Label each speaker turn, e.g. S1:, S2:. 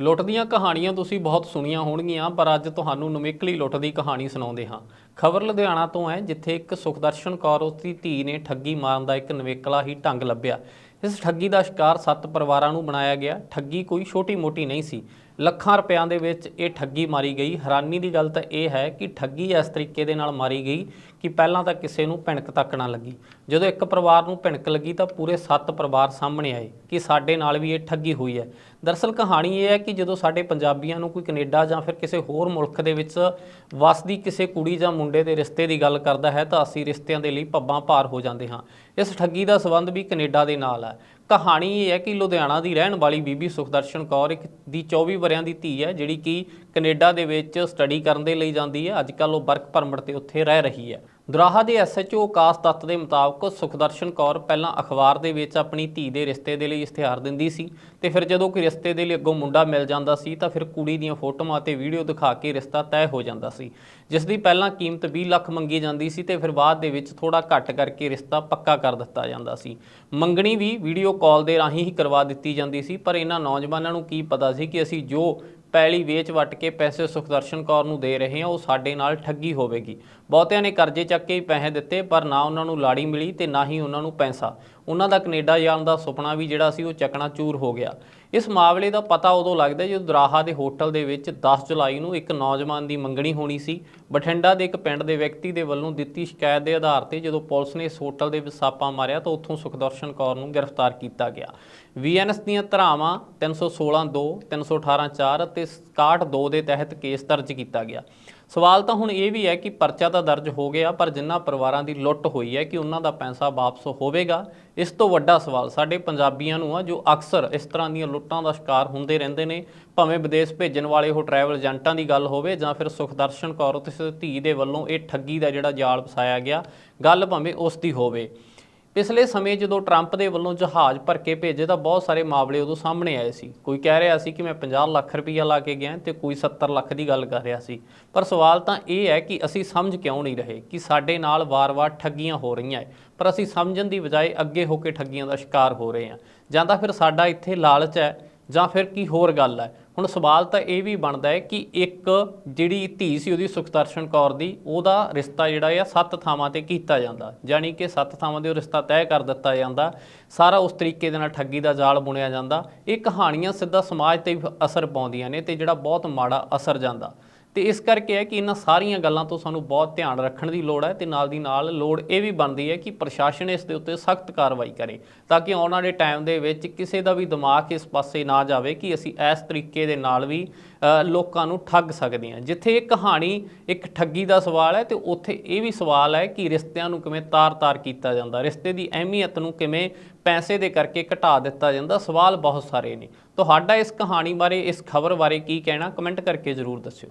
S1: ਲੁੱਟ ਦੀਆਂ ਕਹਾਣੀਆਂ ਤੁਸੀਂ ਬਹੁਤ ਸੁਣੀਆਂ ਹੋਣਗੀਆਂ, ਪਰ ਅੱਜ ਤੁਹਾਨੂੰ ਨਵੇਕਲੀ ਲੁੱਟ ਦੀ ਕਹਾਣੀ ਸੁਣਾਉਂਦੇ ਹਾਂ। ਖਬਰ ਲੁਧਿਆਣਾ ਤੋਂ ਹੈ, ਜਿੱਥੇ ਇੱਕ ਸੁਖਦਰਸ਼ਨ ਕੌਰ ਉਸ ਦੀ ਧੀ ਨੇ ਠੱਗੀ ਮਾਰਨ ਦਾ ਇੱਕ ਨਵੇਕਲਾ ਹੀ ਢੰਗ ਲੱਭਿਆ। ਇਸ ਠੱਗੀ ਦਾ ਸ਼ਿਕਾਰ ਸੱਤ ਪਰਿਵਾਰਾਂ ਨੂੰ ਬਣਾਇਆ ਗਿਆ। ਠੱਗੀ ਕੋਈ ਛੋਟੀ-ਮੋਟੀ ਨਹੀਂ ਸੀ। ਲੱਖਾਂ ਰੁਪਿਆਂ ਦੇ ਵਿੱਚ ਇਹ ਠੱਗੀ ਮਾਰੀ ਗਈ। ਹੈਰਾਨੀ ਦੀ ਗੱਲ ਤਾਂ ਇਹ ਹੈ ਕਿ ਠੱਗੀ ਇਸ ਤਰੀਕੇ ਦੇ ਨਾਲ ਮਾਰੀ ਗਈ ਕਿ ਪਹਿਲਾਂ ਤਾਂ ਕਿਸੇ ਨੂੰ ਭਿਣਕ ਤੱਕ ਨਾ ਲੱਗੀ। ਜਦੋਂ ਇੱਕ ਪਰਿਵਾਰ ਨੂੰ ਭਿਣਕ ਲੱਗੀ ਤਾਂ ਪੂਰੇ ਸੱਤ ਪਰਿਵਾਰ ਸਾਹਮਣੇ ਆਏ ਕਿ ਸਾਡੇ ਨਾਲ ਵੀ ਇਹ ਠੱਗੀ ਹੋਈ ਹੈ। ਦਰਅਸਲ ਕਹਾਣੀ ਇਹ ਹੈ ਕਿ ਜਦੋਂ ਸਾਡੇ ਪੰਜਾਬੀਆਂ ਨੂੰ ਕੋਈ ਕੈਨੇਡਾ ਜਾਂ ਫਿਰ ਕਿਸੇ ਹੋਰ ਮੁਲਕ ਦੇ ਵਿੱਚ ਵਸਦੀ ਕਿਸੇ ਕੁੜੀ ਜਾਂ ਮੁੰਡੇ ਦੇ ਰਿਸ਼ਤੇ ਦੀ ਗੱਲ ਕਰਦਾ ਹੈ ਤਾਂ ਅਸੀਂ ਰਿਸ਼ਤਿਆਂ ਦੇ ਲਈ ਪੱਬਾਂ ਭਾਰ ਹੋ ਜਾਂਦੇ ਹਾਂ। ਇਸ ਠੱਗੀ ਦਾ ਸਬੰਧ ਵੀ ਕੈਨੇਡਾ ਦੇ ਨਾਲ ਹੈ। ਕਹਾਣੀ ਇਹ ਹੈ ਕਿ ਲੁਧਿਆਣਾ ਦੀ ਰਹਿਣ ਵਾਲੀ ਬੀਬੀ ਸੁਖਦਰਸ਼ਨ ਕੌਰ ਇੱਕ ਦੀ 24 ਵਰਿਆਂ ਦੀ ਧੀ ਹੈ, ਜਿਹੜੀ ਕਿ ਕੈਨੇਡਾ ਦੇ ਵਿੱਚ ਸਟੱਡੀ ਕਰਨ ਦੇ ਲਈ ਜਾਂਦੀ ਹੈ। ਅੱਜ ਕੱਲ ਉਹ ਵਰਕ ਪਰਮਿਟ ਤੇ ਉੱਥੇ ਰਹਿ ਰਹੀ ਹੈ। ਦੁਰਾਹਾ ਦੇ ਐਸਐਚਓ ਆਕਾਸ਼ ਤੱਤ ਦੇ ਮੁਤਾਬਕ ਸੁਖਦਰਸ਼ਨ ਕੌਰ ਪਹਿਲਾਂ ਅਖਬਾਰ ਦੇ ਵਿੱਚ ਆਪਣੀ ਧੀ ਦੇ ਰਿਸ਼ਤੇ ਦੇ ਲਈ ਇਸ਼ਤਿਹਾਰ ਦਿੰਦੀ ਸੀ ਤੇ ਫਿਰ ਜਦੋਂ ਕੋਈ ਰਿਸ਼ਤੇ ਦੇ ਲਈ ਅੱਗੋਂ ਮੁੰਡਾ ਮਿਲ ਜਾਂਦਾ ਸੀ ਤਾਂ ਫਿਰ ਕੁੜੀ ਦੀਆਂ ਫੋਟੋਆਂ ਤੇ ਵੀਡੀਓ ਦਿਖਾ ਕੇ ਰਿਸ਼ਤਾ ਤੈਅ ਹੋ ਜਾਂਦਾ ਸੀ, ਜਿਸ ਦੀ ਪਹਿਲਾਂ ਕੀਮਤ 20 ਲੱਖ ਮੰਗੀ ਜਾਂਦੀ ਸੀ ਤੇ ਫਿਰ ਬਾਅਦ ਦੇ ਵਿੱਚ ਥੋੜਾ ਘੱਟ ਕਰਕੇ ਰਿਸ਼ਤਾ ਪੱਕਾ ਕਰ ਦਿੱਤਾ ਜਾਂਦਾ ਸੀ। ਮੰਗਣੀ ਵੀ ਵੀਡੀਓ ਕਾਲ ਦੇ ਰਾਹੀਂ ਹੀ ਕਰਵਾ ਦਿੱਤੀ ਜਾਂਦੀ ਸੀ, ਪਰ ਇਹਨਾਂ ਨੌਜਵਾਨਾਂ ਨੂੰ ਕੀ ਪਤਾ ਸੀ ਕਿ ਅਸੀਂ ਜੋ ਪੈਲੀ ਵੇਚ ਵਟ ਕੇ ਪੈਸੇ ਸੁਖਦਰਸ਼ਨ ਕੌਰ ਨੂੰ ਦੇ ਰਹੇ ਹਾਂ, ਉਹ ਸਾਡੇ ਨਾਲ ਠੱਗੀ ਹੋਵੇਗੀ। ਬਹੁਤਿਆਂ ਨੇ ਕਰਜ਼ੇ ਚੱਕ ਕੇ ਹੀ ਪੈਸੇ ਦਿੱਤੇ, ਪਰ ਨਾ ਉਹਨਾਂ ਨੂੰ ਲਾੜੀ ਮਿਲੀ ਤੇ ਨਾ ਹੀ ਉਹਨਾਂ ਨੂੰ ਪੈਸਾ। ਉਹਨਾਂ ਦਾ ਕੈਨੇਡਾ ਜਾਣ ਦਾ ਸੁਪਨਾ ਵੀ ਜਿਹੜਾ ਸੀ ਉਹ ਚੱਕਣਾ ਚੂਰ ਹੋ ਗਿਆ। ਇਸ ਮਾਮਲੇ ਦਾ ਪਤਾ ਉਦੋਂ ਲੱਗਦਾ ਜਦੋਂ ਦਰਾਹਾ ਦੇ ਹੋਟਲ ਦੇ ਵਿੱਚ 10 ਜੁਲਾਈ ਨੂੰ ਇੱਕ ਨੌਜਵਾਨ ਦੀ ਮੰਗਣੀ ਹੋਣੀ ਸੀ। ਬਠਿੰਡਾ ਦੇ ਇੱਕ ਪਿੰਡ ਦੇ ਵਿਅਕਤੀ ਦੇ ਵੱਲੋਂ ਦਿੱਤੀ ਸ਼ਿਕਾਇਤ ਦੇ ਆਧਾਰ ਤੇ ਜਦੋਂ ਪੁਲਿਸ ਨੇ ਇਸ ਹੋਟਲ ਦੇ ਵਿੱਚ ਛਾਪਾ ਮਾਰਿਆ ਤਾਂ ਉੱਥੋਂ ਸੁਖਦਰਸ਼ਨ ਕੌਰ ਨੂੰ ਗ੍ਰਿਫਤਾਰ ਕੀਤਾ ਗਿਆ। ਵੀਐਨਐਸ ਦੀਆਂ ਧਾਰਾਵਾਂ 316 2 318 4 ਅਤੇ 61 2 ਦੇ ਤਹਿਤ ਕੇਸ ਦਰਜ ਕੀਤਾ ਗਿਆ। ਸਵਾਲ ਤਾਂ ਹੁਣ ਇਹ ਵੀ ਹੈ ਕਿ ਪਰਚਾ ਤਾਂ ਦਰਜ ਹੋ ਗਿਆ, ਪਰ ਜਿਨ੍ਹਾਂ ਪਰਿਵਾਰਾਂ ਦੀ ਲੁੱਟ ਹੋਈ ਹੈ ਕਿ ਉਹਨਾਂ ਦਾ ਪੈਸਾ ਵਾਪਸ ਹੋਵੇਗਾ, ਇਸ ਤੋਂ ਵੱਡਾ ਸਵਾਲ ਸਾਡੇ ਪੰਜਾਬੀਆਂ ਨੂੰ ਆ, ਜੋ ਅਕਸਰ ਇਸ ਤਰ੍ਹਾਂ ਦੀਆਂ ਲੁੱਟਾਂ ਦਾ ਸ਼ਿਕਾਰ ਹੁੰਦੇ ਰਹਿੰਦੇ ਨੇ, ਭਾਵੇਂ ਵਿਦੇਸ਼ ਭੇਜਣ ਵਾਲੇ ਉਹ ਟਰੈਵਲ ਏਜੰਟਾਂ ਦੀ ਗੱਲ ਹੋਵੇ ਜਾਂ ਫਿਰ ਸੁਖਦਰਸ਼ਨ ਕੌਰ, ਤੇ ਧੀ ਦੇ ਵੱਲੋਂ ਇਹ ਠੱਗੀ ਦਾ ਜਿਹੜਾ ਜਾਲ ਵਸਾਇਆ ਗਿਆ, ਗੱਲ ਭਾਵੇਂ ਉਸ ਦੀ ਹੋਵੇ। ਪਿਛਲੇ ਸਮੇਂ ਜਦੋਂ ਟਰੰਪ ਦੇ ਵੱਲੋਂ ਜਹਾਜ਼ ਭਰ ਕੇ ਭੇਜੇ ਤਾਂ ਬਹੁਤ ਸਾਰੇ ਮਾਮਲੇ ਉਦੋਂ ਸਾਹਮਣੇ ਆਏ ਸੀ। ਕੋਈ ਕਹਿ ਰਿਹਾ ਸੀ ਕਿ ਮੈਂ 50 ਲੱਖ ਰੁਪਈਆ ਲਾ ਕੇ ਗਿਆ ਤੇ ਕੋਈ 70 ਲੱਖ ਦੀ ਗੱਲ ਕਰ ਰਿਹਾ ਸੀ। ਪਰ ਸਵਾਲ ਤਾਂ ਇਹ ਹੈ ਕਿ ਅਸੀਂ ਸਮਝ ਕਿਉਂ ਨਹੀਂ ਰਹੇ ਕਿ ਸਾਡੇ ਨਾਲ ਵਾਰ-ਵਾਰ ਠੱਗੀਆਂ ਹੋ ਰਹੀਆਂ ਹੈ ਪਰ ਅਸੀਂ ਸਮਝਣ ਦੀ ਬਜਾਏ ਅੱਗੇ ਹੋ ਕੇ ਠੱਗੀਆਂ ਦਾ ਸ਼ਿਕਾਰ ਹੋ ਰਹੇ ਹਾਂ ਜਾਂ ਤਾਂ ਫਿਰ ਸਾਡਾ ਇੱਥੇ ਲਾਲਚ ਹੈ ਜਾਂ ਫਿਰ ਕੀ ਹੋਰ ਗੱਲ ਹੈ। ਹੁਣ ਸਵਾਲ ਤਾਂ ਇਹ ਵੀ ਬਣਦਾ ਹੈ ਕਿ ਇੱਕ ਜਿਹੜੀ ਧੀ ਸੀ ਉਹਦੀ ਸੁਖਦਰਸ਼ਨ ਕੌਰ ਦੀ, ਉਹਦਾ ਰਿਸ਼ਤਾ ਜਿਹੜਾ ਆ ਸੱਤ ਥਾਵਾਂ ਤੇ ਕੀਤਾ ਜਾਂਦਾ। ਯਾਨੀ ਕਿ ਸੱਤ ਥਾਵਾਂ ਦੇ ਉਹ ਰਿਸ਼ਤਾ ਤੈਅ ਕਰ ਦਿੱਤਾ ਜਾਂਦਾ। ਸਾਰਾ ਉਸ ਤਰੀਕੇ ਦੇ ਨਾਲ ਠੱਗੀ ਦਾ ਜਾਲ ਬੁਣਿਆ ਜਾਂਦਾ। ਇਹ ਕਹਾਣੀਆਂ ਸਿੱਧਾ ਸਮਾਜ ਤੇ ਅਸਰ ਪਾਉਂਦੀਆਂ ਨੇ ਤੇ ਜਿਹੜਾ ਬਹੁਤ ਮਾੜਾ ਅਸਰ ਜਾਂਦਾ। ਤੇ ਇਸ ਕਰਕੇ ਹੈ ਕਿ ਇਹਨਾਂ ਸਾਰੀਆਂ ਗੱਲਾਂ ਤੋਂ ਸਾਨੂੰ ਬਹੁਤ ਧਿਆਨ ਰੱਖਣ ਦੀ ਲੋੜ ਹੈ ਤੇ ਨਾਲ ਦੀ ਨਾਲ ਲੋੜ ਇਹ ਵੀ ਬਣਦੀ ਹੈ ਕਿ ਪ੍ਰਸ਼ਾਸਨ ਇਸ ਦੇ ਉੱਤੇ ਸਖਤ ਕਾਰਵਾਈ ਕਰੇ ਤਾਂ ਕਿ ਆਉਣ ਵਾਲੇ ਟਾਈਮ ਦੇ ਵਿੱਚ ਕਿਸੇ ਦਾ ਵੀ ਦਿਮਾਗ ਇਸ ਪਾਸੇ ਨਾ ਜਾਵੇ ਕਿ ਅਸੀਂ ਇਸ ਤਰੀਕੇ ਦੇ ਨਾਲ ਵੀ ਲੋਕਾਂ ਨੂੰ ਠੱਗ ਸਕਦੇ ਹਾਂ। ਜਿੱਥੇ ਇਹ ਕਹਾਣੀ ਇੱਕ ਠੱਗੀ ਦਾ ਸਵਾਲ ਹੈ ਤੇ ਉੱਥੇ ਇਹ ਵੀ ਸਵਾਲ ਹੈ ਕਿ ਰਿਸ਼ਤਿਆਂ ਨੂੰ ਕਿਵੇਂ ਤਾਰ-ਤਾਰ ਕੀਤਾ ਜਾਂਦਾ, ਰਿਸ਼ਤੇ ਦੀ ਅਹਿਮੀਅਤ ਨੂੰ ਕਿਵੇਂ ਪੈਸੇ ਦੇ ਕਰਕੇ ਘਟਾ ਦਿੱਤਾ ਜਾਂਦਾ, ਸਵਾਲ ਬਹੁਤ ਸਾਰੇ ਨੇ। ਤੁਹਾਡਾ ਇਸ ਕਹਾਣੀ ਬਾਰੇ, ਇਸ ਖਬਰ ਬਾਰੇ ਕੀ ਕਹਿਣਾ, ਕਮੈਂਟ ਕਰਕੇ ਜ਼ਰੂਰ ਦੱਸਿਓ।